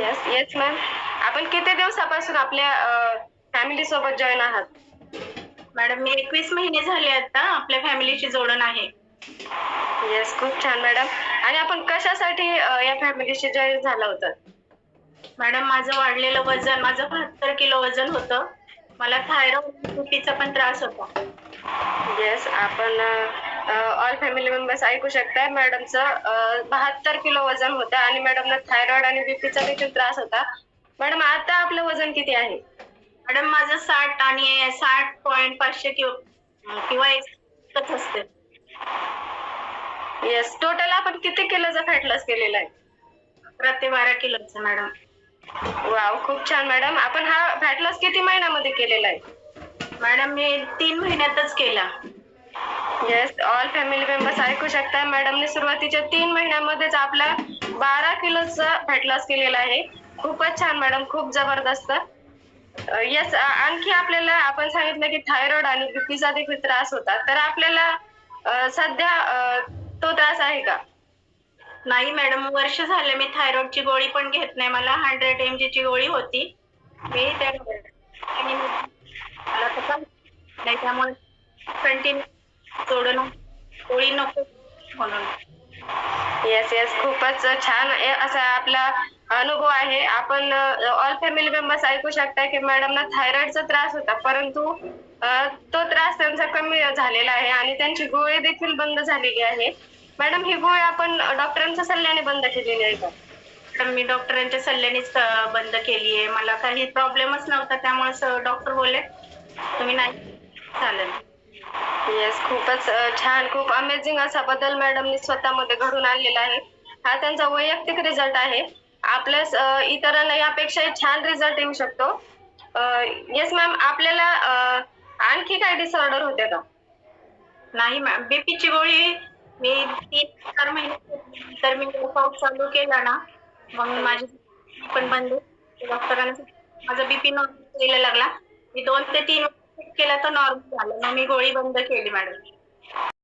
Yes yes ma'am आपण किती दिवसापासून आपल्या फॅमिली सोबत जॉईन आहात? मॅडम मी एकवीस महिने झाले आता आपल्या फॅमिलीची जोडण आहे. येस खूप छान मॅडम आणि आपण कशासाठी या फॅमिलीशी जॉईन झाला होता? मॅडम माझं वाढलेलं वजन माझं बहात्तर किलो वजन होतं. मला थायरॉइड पण त्रास होता. येस आपण ऑल फॅमिली मेंबर्स ऐकू शकताय. मॅडमचं बहात्तर किलो वजन होतं आणि मॅडमला थायरॉइड आणि बीपीचा देखील त्रास होता. मॅडम आता आपलं वजन किती आहे? मॅडम माझं साठ आणि साठ पॉईंट पाचशे किंवा किंवा एकच असते. येस टोटल आपण किती किलोचा फॅट लॉस केलेला आहे? अकरा ते बारा किलोचं मॅडम. वाव खूप छान मॅडम. आपण हा फॅट लॉस किती महिन्यामध्ये केलेला आहे? मॅडम मी तीन महिन्यातच केला. येस ऑल फॅमिली मेंबर्स ऐकू शकता मॅडमने सुरुवातीच्या तीन महिन्यामध्येच आपला बारा किलोचा फॅट लॉस केलेला आहे. खूपच छान मॅडम खूप जबरदस्त. येस आणखी आपल्याला आपण सांगितलं की थायरॉइड आणि बीपीचा देखील त्रास होता. तर आपल्याला सध्या तो त्रास आहे का? नाही मॅडम वर्ष झाले मी थायरॉइडची गोळी पण घेत नाही. मला हंड्रेड एम ची गोळी होती. मी त्या आणि मला नाही त्यामुळे कंटिन्यू सोडून नको म्हणून. येस येस खूपच छान. असा आपला अनुभव आहे. आपण ऑल फॅमिली मेंबर्स ऐकू शकता की मॅडमना थायरॉइडचा त्रास होता परंतु तो त्रास त्यांचा कमी झालेला आहे आणि त्यांची गोळी देखील बंद झालेली आहे. मॅडम ही गोळी आपण डॉक्टरांच्या सल्ल्याने बंद केलेली आहे का? तर मी डॉक्टरांच्या सल्ल्यानेच बंद केली आहे. मला काही प्रॉब्लेमच नव्हता त्यामुळे डॉक्टर बोलले तुम्ही नाही चालेल. येस खूपच छान खूप अमेझिंग असा बदल मॅडमनी स्वतःमध्ये घडून आणलेला आहे. हा त्यांचा वैयक्तिक रिझल्ट आहे. आपल्या इतरांना यापेक्षाही छान रिझल्ट येऊ शकतो. येस मॅम आपल्याला आणखी काय डिसऑर्डर होते का? नाही मॅम बीपीची गोळी मी तीन चार महिने तर मी वर्कआउट चालू केला ना मग माझी पण बंद. डॉक्टरांना माझा बीपी नॉर्मल यायला लागला. मी दोन ते तीन केलं तर नॉर्मल झालं. मग मी गोळी बंद केली मॅडम